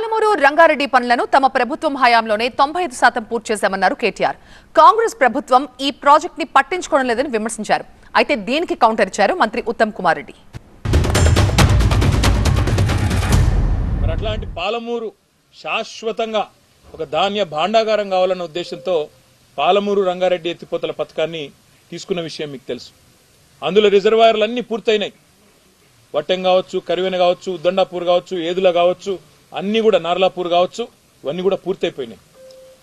పాలమూరు రంగారెడ్డి పనులను తమ ప్రభుత్వం హయాంలోనే తొంభై ఐదు శాతం పూర్తి చేశామన్నారు కేటీఆర్. కాంగ్రెస్ ప్రభుత్వం ఈ ప్రాజెక్ట్ని పట్టించుకోవడం లేదని విమర్శించారు. అయితే దీనికి కౌంటర్ ఇచ్చారు మంత్రి ఉత్తమ్ కుమార్ రెడ్డి. మరి అట్లాంటి పాలమూరు శాశ్వతంగా ఒక ధాన్య భాండాగారం కావాలన్న ఉద్దేశంతో పాలమూరు రంగారెడ్డి ఎత్తిపోతల పథకాన్ని తీసుకున్న విషయం మీకు తెలుసు. అందులో రిజర్వాయర్లు అన్ని పూర్తయినాయి. వట్టెం కావచ్చు కరివెన కావచ్చు ఉద్దండాపూర్ కావచ్చు ఏదుల కావచ్చు అన్నీ కూడా నార్లాపూర్ కావచ్చు ఇవన్నీ కూడా పూర్తయిపోయినాయి.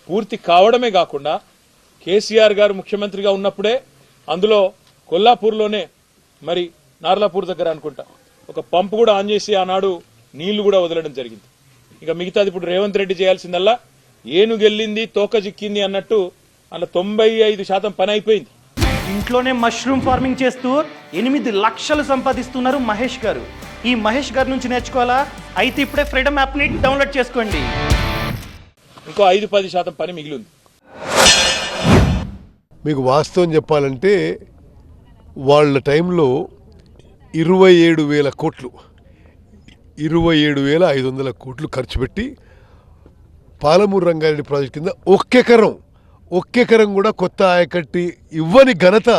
పూర్తి కావడమే కాకుండా కేసీఆర్ గారు ముఖ్యమంత్రిగా ఉన్నప్పుడే అందులో కొల్లాపూర్లోనే మరి నార్లాపూర్ దగ్గర అనుకుంటా ఒక పంపు కూడా ఆన్ చేసి ఆనాడు నీళ్ళు కూడా వదలడం జరిగింది. ఇక మిగతాది ఇప్పుడు రేవంత్ రెడ్డి చేయాల్సిందల్లా ఏనుగెళ్ళింది తోక చిక్కింది అన్నట్టు అలా తొంభై ఐదు శాతం పని అయిపోయింది. ఇంట్లోనే మష్రూమ్ ఫార్మింగ్ చేస్తూ ఎనిమిది లక్షలు సంపాదిస్తున్నారు మహేష్ గారు. ఈ మహేష్ గారి నుంచి నేర్చుకోవాలా? అయితే ఇప్పుడే ఫ్రీడమ్ యాప్ని డౌన్లోడ్ చేసుకోండి. ఇంకో ఐదు పది శాతం పని మిగిలింది. మీకు వాస్తవం చెప్పాలంటే వాళ్ళ టైంలో ఇరవై ఏడు వేల కోట్లు ఇరవై ఏడు వేల ఐదు వందల కోట్లు ఖర్చు పెట్టి పాలమూరు రంగారెడ్డి ప్రాజెక్ట్ కింద ఒక్కెకరం ఒక్కెకరం కూడా కొత్త ఆయకట్టి ఇవ్వని ఘనత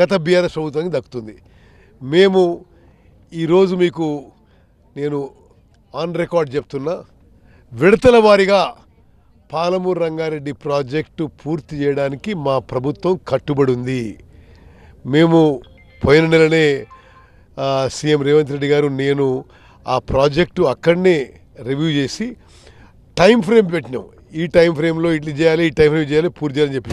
గత బీఆర్ఎస్ ప్రభుత్వానికి దక్కుతుంది. మేము ఈరోజు మీకు నేను ఆన్ రికార్డ్ చెప్తున్నా విడతల వారీగా పాలమూరు రంగారెడ్డి ప్రాజెక్టు పూర్తి చేయడానికి మా ప్రభుత్వం కట్టుబడి ఉంది. మేము పోయిన నెలనే సీఎం రేవంత్ రెడ్డి గారు నేను ఆ ప్రాజెక్టు అక్కడనే రివ్యూ చేసి టైం ఫ్రేమ్ పెట్టినాం. ఈ టైం ఫ్రేమ్లో ఇట్లా చేయాలి ఈ టైం ఫ్రేమ్ చేయాలి పూర్తి చేయాలని చెప్పి.